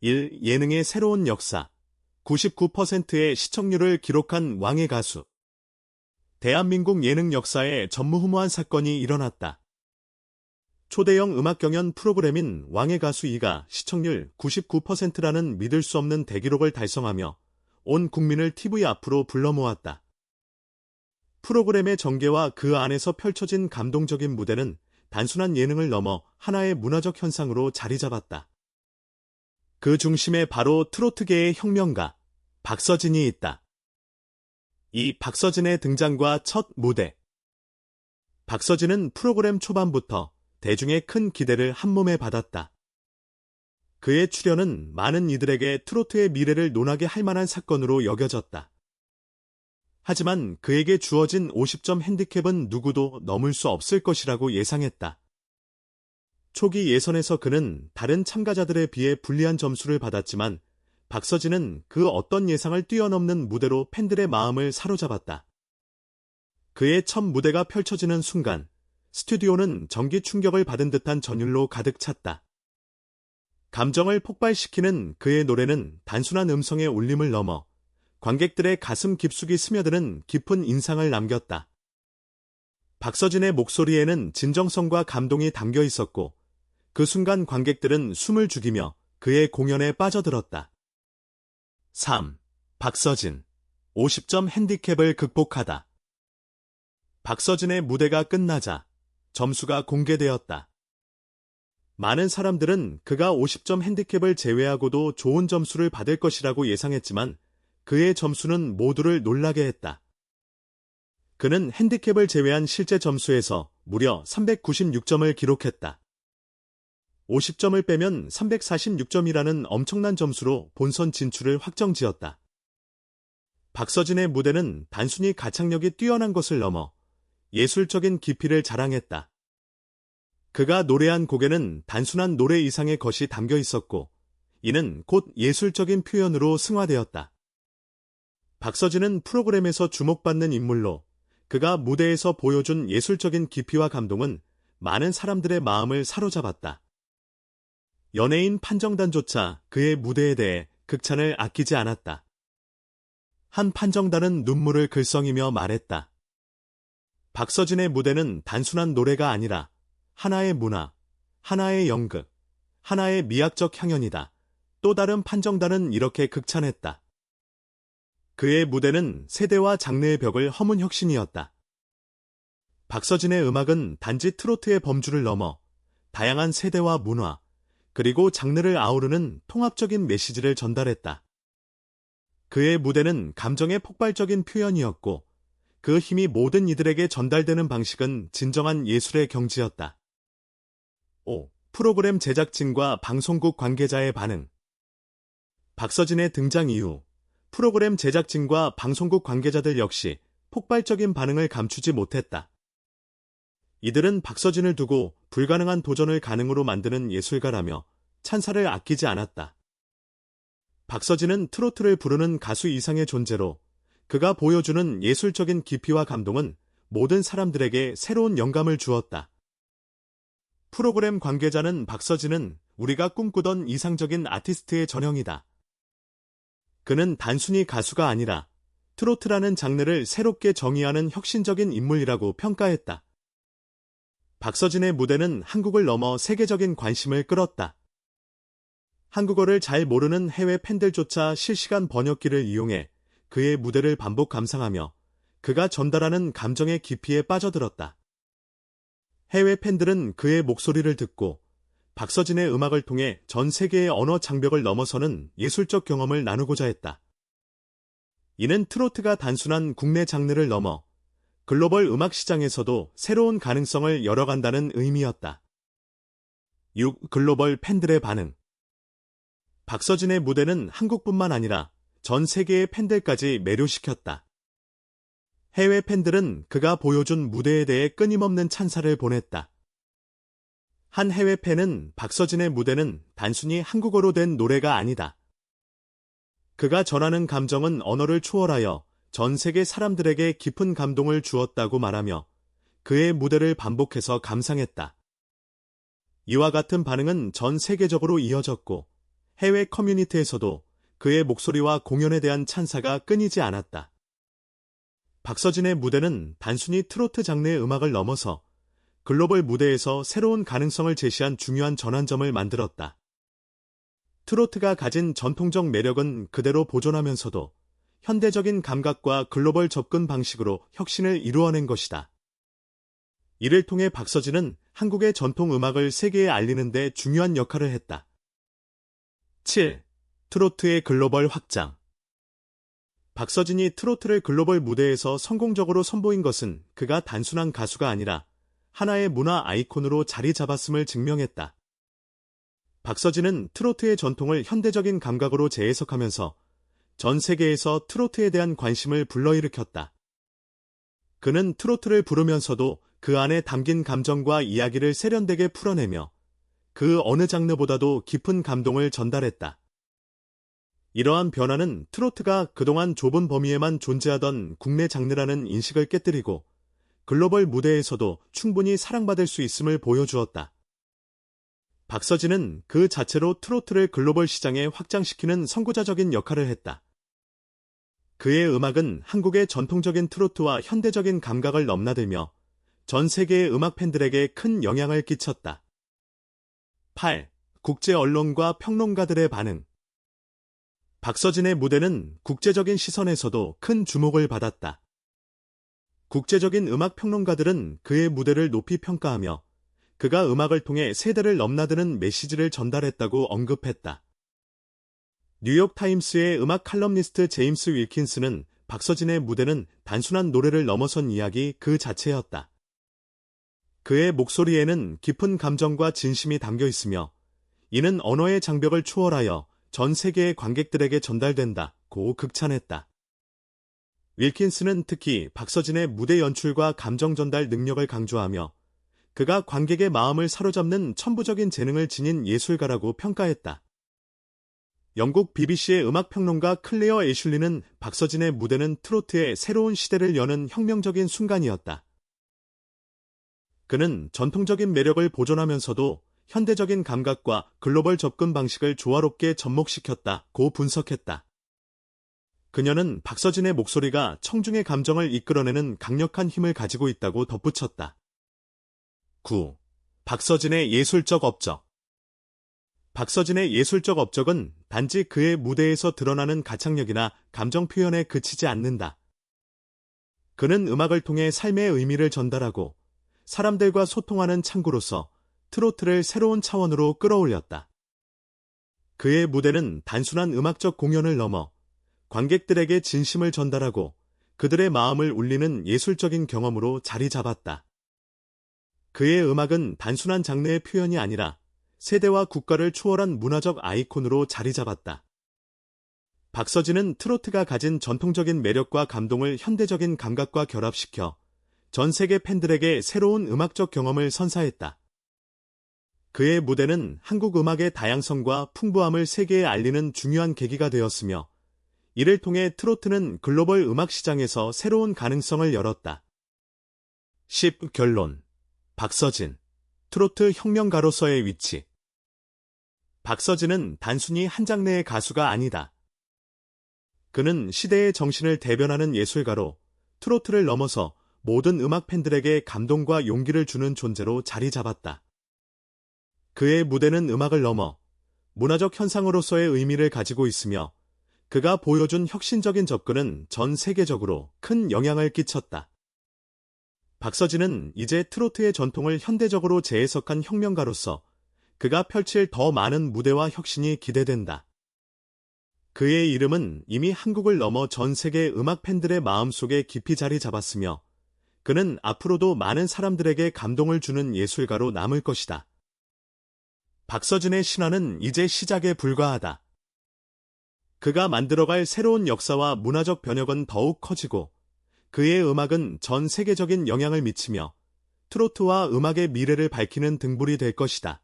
1. 예능의 새로운 역사 99%의 시청률을 기록한 왕의 가수 대한민국 예능 역사에 전무후무한 사건이 일어났다. 초대형 음악 경연 프로그램인 왕의 가수 2가 시청률 99%라는 믿을 수 없는 대기록을 달성하며 온 국민을 TV 앞으로 불러 모았다. 프로그램의 전개와 그 안에서 펼쳐진 감동적인 무대는 단순한 예능을 넘어 하나의 문화적 현상으로 자리 잡았다. 그 중심에 바로 트로트계의 혁명가 박서진이 있다. 이 박서진의 등장과 첫 무대. 박서진은 프로그램 초반부터 대중의 큰 기대를 한몸에 받았다. 그의 출연은 많은 이들에게 트로트의 미래를 논하게 할 만한 사건으로 여겨졌다. 하지만 그에게 주어진 50점 핸디캡은 누구도 넘을 수 없을 것이라고 예상했다. 초기 예선에서 그는 다른 참가자들에 비해 불리한 점수를 받았지만 박서진은 그 어떤 예상을 뛰어넘는 무대로 팬들의 마음을 사로잡았다. 그의 첫 무대가 펼쳐지는 순간 스튜디오는 전기 충격을 받은 듯한 전율로 가득 찼다. 감정을 폭발시키는 그의 노래는 단순한 음성의 울림을 넘어 관객들의 가슴 깊숙이 스며드는 깊은 인상을 남겼다. 박서진의 목소리에는 진정성과 감동이 담겨 있었고 그 순간 관객들은 숨을 죽이며 그의 공연에 빠져들었다. 3. 박서진 50점 핸디캡을 극복하다. 박서진의 무대가 끝나자 점수가 공개되었다. 많은 사람들은 그가 50점 핸디캡을 제외하고도 좋은 점수를 받을 것이라고 예상했지만 그의 점수는 모두를 놀라게 했다. 그는 핸디캡을 제외한 실제 점수에서 무려 396점을 기록했다. 50점을 빼면 346점이라는 엄청난 점수로 본선 진출을 확정지었다. 박서진의 무대는 단순히 가창력이 뛰어난 것을 넘어 예술적인 깊이를 자랑했다. 그가 노래한 곡에는 단순한 노래 이상의 것이 담겨 있었고, 이는 곧 예술적인 표현으로 승화되었다. 박서진은 프로그램에서 주목받는 인물로 그가 무대에서 보여준 예술적인 깊이와 감동은 많은 사람들의 마음을 사로잡았다. 연예인 판정단조차 그의 무대에 대해 극찬을 아끼지 않았다. 한 판정단은 눈물을 글썽이며 말했다. 박서진의 무대는 단순한 노래가 아니라 하나의 문화, 하나의 연극, 하나의 미학적 향연이다. 또 다른 판정단은 이렇게 극찬했다. 그의 무대는 세대와 장르의 벽을 허문 혁신이었다. 박서진의 음악은 단지 트로트의 범주를 넘어 다양한 세대와 문화, 그리고 장르를 아우르는 통합적인 메시지를 전달했다. 그의 무대는 감정의 폭발적인 표현이었고 그 힘이 모든 이들에게 전달되는 방식은 진정한 예술의 경지였다. 5. 프로그램 제작진과 방송국 관계자의 반응 박서진의 등장 이후 프로그램 제작진과 방송국 관계자들 역시 폭발적인 반응을 감추지 못했다. 이들은 박서진을 두고 불가능한 도전을 가능으로 만드는 예술가라며 찬사를 아끼지 않았다. 박서진은 트로트를 부르는 가수 이상의 존재로 그가 보여주는 예술적인 깊이와 감동은 모든 사람들에게 새로운 영감을 주었다. 프로그램 관계자는 박서진은 우리가 꿈꾸던 이상적인 아티스트의 전형이다. 그는 단순히 가수가 아니라 트로트라는 장르를 새롭게 정의하는 혁신적인 인물이라고 평가했다. 박서진의 무대는 한국을 넘어 세계적인 관심을 끌었다. 한국어를 잘 모르는 해외 팬들조차 실시간 번역기를 이용해 그의 무대를 반복 감상하며 그가 전달하는 감정의 깊이에 빠져들었다. 해외 팬들은 그의 목소리를 듣고 박서진의 음악을 통해 전 세계의 언어 장벽을 넘어서는 예술적 경험을 나누고자 했다. 이는 트로트가 단순한 국내 장르를 넘어 글로벌 음악 시장에서도 새로운 가능성을 열어간다는 의미였다. 6. 글로벌 팬들의 반응 박서진의 무대는 한국뿐만 아니라 전 세계의 팬들까지 매료시켰다. 해외 팬들은 그가 보여준 무대에 대해 끊임없는 찬사를 보냈다. 한 해외 팬은 박서진의 무대는 단순히 한국어로 된 노래가 아니다. 그가 전하는 감정은 언어를 초월하여 전 세계 사람들에게 깊은 감동을 주었다고 말하며 그의 무대를 반복해서 감상했다. 이와 같은 반응은 전 세계적으로 이어졌고 해외 커뮤니티에서도 그의 목소리와 공연에 대한 찬사가 끊이지 않았다. 박서진의 무대는 단순히 트로트 장르의 음악을 넘어서 글로벌 무대에서 새로운 가능성을 제시한 중요한 전환점을 만들었다. 트로트가 가진 전통적 매력은 그대로 보존하면서도 현대적인 감각과 글로벌 접근 방식으로 혁신을 이루어낸 것이다. 이를 통해 박서진은 한국의 전통 음악을 세계에 알리는 데 중요한 역할을 했다. 7. 트로트의 글로벌 확장 박서진이 트로트를 글로벌 무대에서 성공적으로 선보인 것은 그가 단순한 가수가 아니라 하나의 문화 아이콘으로 자리 잡았음을 증명했다. 박서진은 트로트의 전통을 현대적인 감각으로 재해석하면서 전 세계에서 트로트에 대한 관심을 불러일으켰다. 그는 트로트를 부르면서도 그 안에 담긴 감정과 이야기를 세련되게 풀어내며 그 어느 장르보다도 깊은 감동을 전달했다. 이러한 변화는 트로트가 그동안 좁은 범위에만 존재하던 국내 장르라는 인식을 깨뜨리고 글로벌 무대에서도 충분히 사랑받을 수 있음을 보여주었다. 박서진은 그 자체로 트로트를 글로벌 시장에 확장시키는 선구자적인 역할을 했다. 그의 음악은 한국의 전통적인 트로트와 현대적인 감각을 넘나들며 전 세계의 음악 팬들에게 큰 영향을 끼쳤다. 8. 국제 언론과 평론가들의 반응 박서진의 무대는 국제적인 시선에서도 큰 주목을 받았다. 국제적인 음악 평론가들은 그의 무대를 높이 평가하며 그가 음악을 통해 세대를 넘나드는 메시지를 전달했다고 언급했다. 뉴욕타임스의 음악 칼럼니스트 제임스 윌킨스는 박서진의 무대는 단순한 노래를 넘어선 이야기 그 자체였다. 그의 목소리에는 깊은 감정과 진심이 담겨 있으며 이는 언어의 장벽을 초월하여 전 세계의 관객들에게 전달된다 고 극찬했다. 윌킨스는 특히 박서진의 무대 연출과 감정 전달 능력을 강조하며 그가 관객의 마음을 사로잡는 천부적인 재능을 지닌 예술가라고 평가했다. 영국 BBC의 음악평론가 클레어 애슐리는 박서진의 무대는 트로트의 새로운 시대를 여는 혁명적인 순간이었다. 그는 전통적인 매력을 보존하면서도 현대적인 감각과 글로벌 접근 방식을 조화롭게 접목시켰다고 분석했다. 그녀는 박서진의 목소리가 청중의 감정을 이끌어내는 강력한 힘을 가지고 있다고 덧붙였다. 9. 박서진의 예술적 업적 박서진의 예술적 업적은 단지 그의 무대에서 드러나는 가창력이나 감정 표현에 그치지 않는다. 그는 음악을 통해 삶의 의미를 전달하고 사람들과 소통하는 창구로서 트로트를 새로운 차원으로 끌어올렸다. 그의 무대는 단순한 음악적 공연을 넘어 관객들에게 진심을 전달하고 그들의 마음을 울리는 예술적인 경험으로 자리 잡았다. 그의 음악은 단순한 장르의 표현이 아니라 세대와 국가를 초월한 문화적 아이콘으로 자리 잡았다. 박서진은 트로트가 가진 전통적인 매력과 감동을 현대적인 감각과 결합시켜 전 세계 팬들에게 새로운 음악적 경험을 선사했다. 그의 무대는 한국 음악의 다양성과 풍부함을 세계에 알리는 중요한 계기가 되었으며 이를 통해 트로트는 글로벌 음악 시장에서 새로운 가능성을 열었다. 10. 결론 박서진 트로트 혁명가로서의 위치 박서진은 단순히 한 장르의 가수가 아니다. 그는 시대의 정신을 대변하는 예술가로 트로트를 넘어서 모든 음악 팬들에게 감동과 용기를 주는 존재로 자리 잡았다. 그의 무대는 음악을 넘어 문화적 현상으로서의 의미를 가지고 있으며 그가 보여준 혁신적인 접근은 전 세계적으로 큰 영향을 끼쳤다. 박서진은 이제 트로트의 전통을 현대적으로 재해석한 혁명가로서 그가 펼칠 더 많은 무대와 혁신이 기대된다. 그의 이름은 이미 한국을 넘어 전 세계 음악 팬들의 마음속에 깊이 자리 잡았으며 그는 앞으로도 많은 사람들에게 감동을 주는 예술가로 남을 것이다. 박서진의 신화는 이제 시작에 불과하다. 그가 만들어갈 새로운 역사와 문화적 변혁은 더욱 커지고 그의 음악은 전 세계적인 영향을 미치며 트로트와 음악의 미래를 밝히는 등불이 될 것이다.